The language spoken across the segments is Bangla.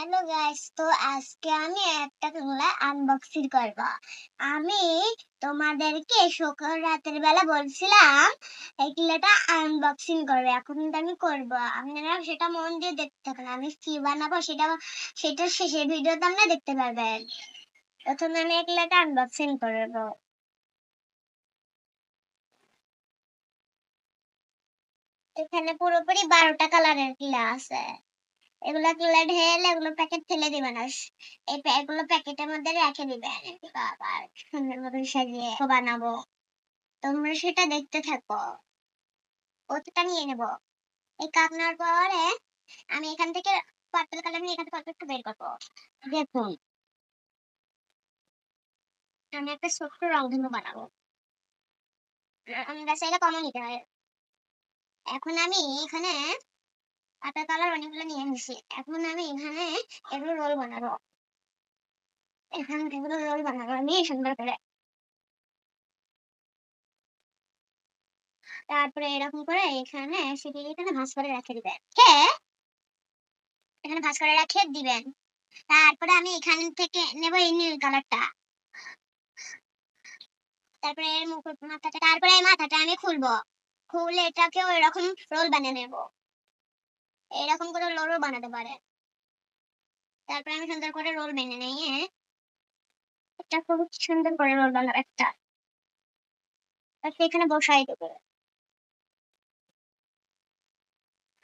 হ্যালো গাইস তো আজকে আমি একটা তুলা আনবক্সিং করব। আমি তোমাদেরকে শুক্র রাতের বেলা বলছিলাম, এই কিলাটা আনবক্সিং করবে। এখন কিন্তু আমি করব। আপনারা সেটা মন দিয়ে দেখতে থাকুন আমি কি বানাবো, সেটা সেটা শেষে ভিডিওতে আপনারা দেখতে পারবেন। প্রথমে আমি এই কিলাটা আনবক্সিং করব। এখানে পুরোপুরি বারোটা কালারের কিলা আছে। এগুলো কিলা ঢেলে এগুলো প্যাকেট ফেলে দিবেন আর এই এগুলো প্যাকেটের মধ্যে রেখে দিবেন আবার সুন্দর মতন সাজিয়ে বানাবো। তোমরা সেটা দেখতে থাকো। ওটা নিয়ে নেব। এই কাপ নেওয়ার পরে আমি এখান থেকে পার্পল কালার নিয়ে এখান থেকে একটু বের করব। দেখুন। আমি একটা ছোট্ট রংধনু বানাবো। আমরা এটা কমও নিতে হয়। এখন আমি এখানে পাতা কালার অনেকগুলো নিয়ে নিছি এখন আমি এখানে এগুলো রোল বানাবো। এখানে এগুলো রোল বানাবো আমি সুন্দর করে। তারপরে এরকম করে এখানে সেটি এখানে ভাঁজ করে রেখে দিবেন। কে? এখানে ভাঁজ করে রেখে দিবেন। তারপরে আমি এখান থেকে নেব এই নীল কালারটা। তারপরে এর মুকুট মাথাটা তারপরে এই মাথাটা আমি খুলবো। খুলে এটাকেও এরকম রোল বানিয়ে নেব। এরকম করে রোল বানাতে পারে। তারপরে আমি সুন্দর করে রোল বেনে নিয়ে এটা খুব সুন্দর করে রোল বানাবো একটা। এখানে বসাই দেবো।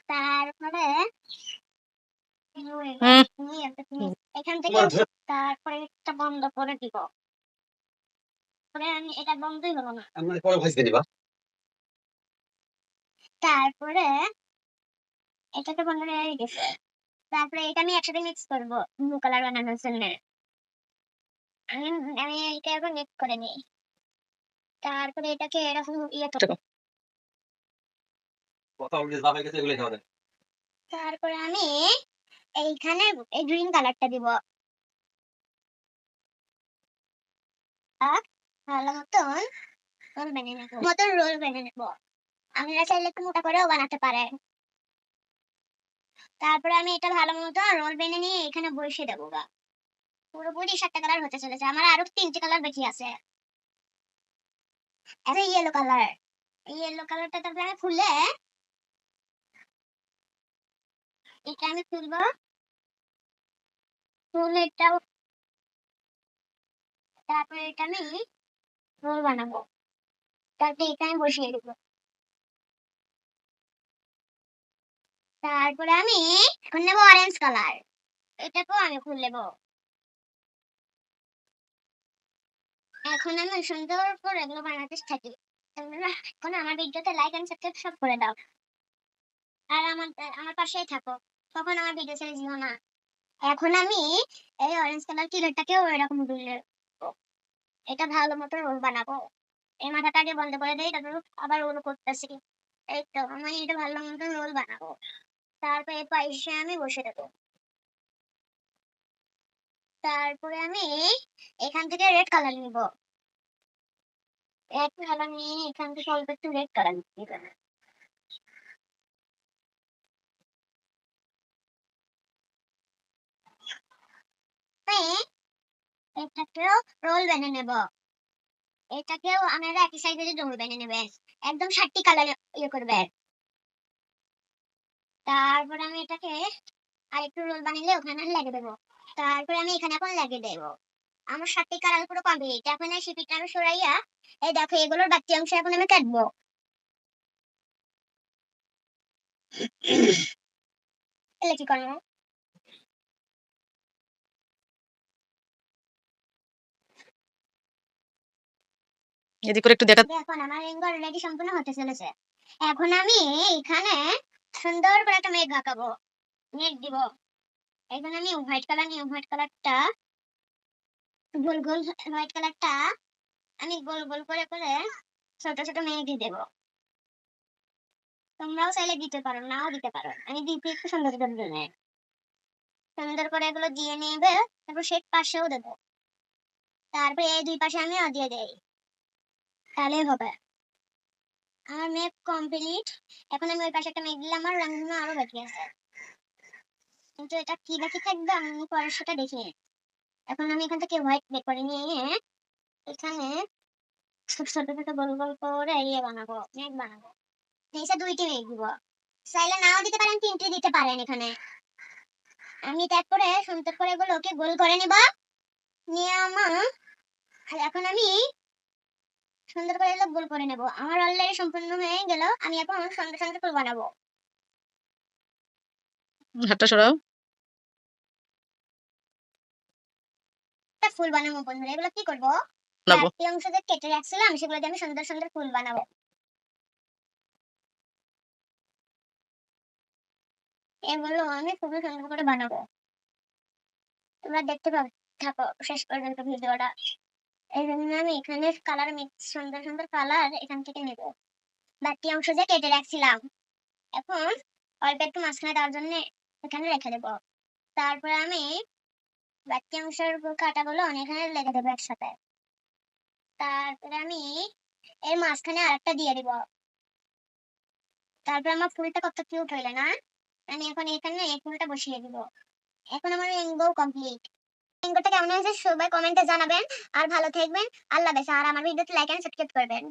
তারপরে এখান থেকে তারপরে একটা বন্ধ করে দিব। আমি এটা বন্ধই হলো না। তারপরে হয়ে গেছে। তারপরে এটা আমি একসাথে মিক্স করব ব্লু কালার বানানোর জন্য। আমি আমি এটা এখন মিক্স করে নিই। তারপরে এটাকে এরকম ইয়ে হয়ে তারপরে আমি এইখানে এই গ্রিন কালারটা দিব। আর ভালো মতন রোল বেনে নেব। মতন রোল বেনে নেব। আপনারা চাইলে একটু মোটা করেও বানাতে পারেন। তারপরে আমি এটা ভালো মতো রোল বেনে নিয়ে এখানে বসে দেবো গা। পুরোপুরি সাতটা কালার হতে চলেছে। আমার আরও তিনটে কালার বাকি আছে। একটা ইয়েলো কালার ইয়েলো কালারটা তারপরে আমি খুলে এটা আমি খুলবো। খুলে এটা তারপরে এটা আমি রোল বানাবো। তারপরে এটা আমি বসিয়ে দেবো। তারপরে আমি এখন নেব অরেঞ্জ কালার এটাকেও আমি খুলে নেব। এখন আমি সুন্দর করে এগুলো বানাতে থাকি। এখন আমার ভিডিওতে লাইক এন্ড সাবস্ক্রাইব সব করে দাও। আর আমার আমার পাশেই থাকো। কখন আমার ভিডিও ছেড়ে দিও না। এখন আমি এই অরেঞ্জ কালার কিলোটাকেও এরকম দিলে এটা ভালো মতো রোল বানাবো। এই মাথাটা আগে বন্ধ করে দেই, তারপর আবার রোল করতেছি। এই তো, আমি এটা ভালো মতো রোল বানাবো। তারপর পাশে আমি বসে দেবো। তারপরে আমি এখান থেকে রেড কালার নিব। রেড কালার নিয়ে এখান থেকে অল্প একটু রেড কালার নিব। এটাকেও রোল বেনে নেব। এটাকেও আপনারা একই সাইজের রোল বেনে নেবেন। একদম ষাটটি কালার ইয়ে করবেন। তারপর আমি এটাকে আরেকটু রোল বানিয়ে ওখানে লাগিয়ে দেবো। তারপরে আমি এখানে এখন লাগিয়ে দেবো। আমার ষাটটি কালার পুরো কমপ্লিট এখন এই শিপিটা আমি সরাইয়া এই দেখো এগুলোর বাকি অংশ এখন আমি কাটবো। এলে কি করব? এদিক করে একটু দেখা এখন আমার রিং অলরেডি সম্পূর্ণ হতে চলেছে। এখন আমি এখানে সুন্দর করে একটা মেঘ আঁকাবো। মেঘ দিব। এখন আমি হোয়াইট কালার নিয়ে হোয়াইট কালারটা গোল গোল হোয়াইট কালারটা আমি গোল গোল করে করে ছোট ছোট মেঘ দেবো। তোমরাও চাইলে দিতে পারো, নাও দিতে পারো। আমি দিতে একটু সুন্দর করে দেবো সুন্দর করে এগুলো দিয়ে নেবে, তারপর শেড পাশেও দেবো। তারপরে এই দুই পাশে আমিও দিয়ে দেই। তাহলেই হবে। আমার মেপ কমপ্লিট এখন আমি ওই পাশে একটা মেঘ দিলাম আমার রঙগুলো আরও বাকি আছে। কিন্তু এটা কি বাকি থাকবে আমি পরে সেটা দেখি এখন আমি এখান থেকে হোয়াইট বের করে নিয়ে এখানে ছোট ছোট ছোট গোল গোল করে ইয়ে বানাবো মেঘ বানাবো। নিচে দুইটি মেঘ দিব। চাইলে নাও দিতে পারেন, তিনটি দিতে পারেন এখানে। আমি তারপরে সুন্দর করে এগুলোকে গোল করে নিব। নিয়ে আমার আর এখন আমি সুন্দর করে এগুলো গোল করে নেব। আমার অলরেডি সম্পূর্ণ হয়ে গেল আমি এখন সুন্দর সুন্দর ফুল বানাবো। হাতটা সরাও। ফুল বানাবো বন্ধুরা এগুলো কি করব। চারটি অংশ যে কেটে রাখছিলাম সেগুলো দিয়ে আমি সুন্দর সুন্দর ফুল বানাবো। এগুলো আমি খুবই সুন্দর করে বানাবো। তোমরা দেখতে পাবে থাকো শেষ পর্যন্ত ভিডিওটা। এই জন্য আমি এখানে কালার সুন্দর সুন্দর কালার এখান থেকে নেব। বাকি অংশ যে কেটে রাখছিলাম, এখন অল্প একটু মাঝখানে দেওয়ার জন্য এখানে রেখে দেবো। তারপরে আমি বাকি অংশের কাটাগুলো এখানে লেগে দেবো একসাথে। তারপরে আমি এর মাঝখানে আরেকটা দিয়ে দিব। তারপর আমার ফুলটা কত কিউট হইল না? আমি এখন এখানে এই ফুলটা বসিয়ে দিব। এখন আমার রেইনবো কমপ্লিট রেইনবোটা কেমন হয়েছে? সবাই কমেন্টে জানাবেন। আর ভালো থাকবেন। আল্লাহ হাফেজ। আর আমার ভিডিওতে লাইক এন্ড সাবস্ক্রাইব করবেন।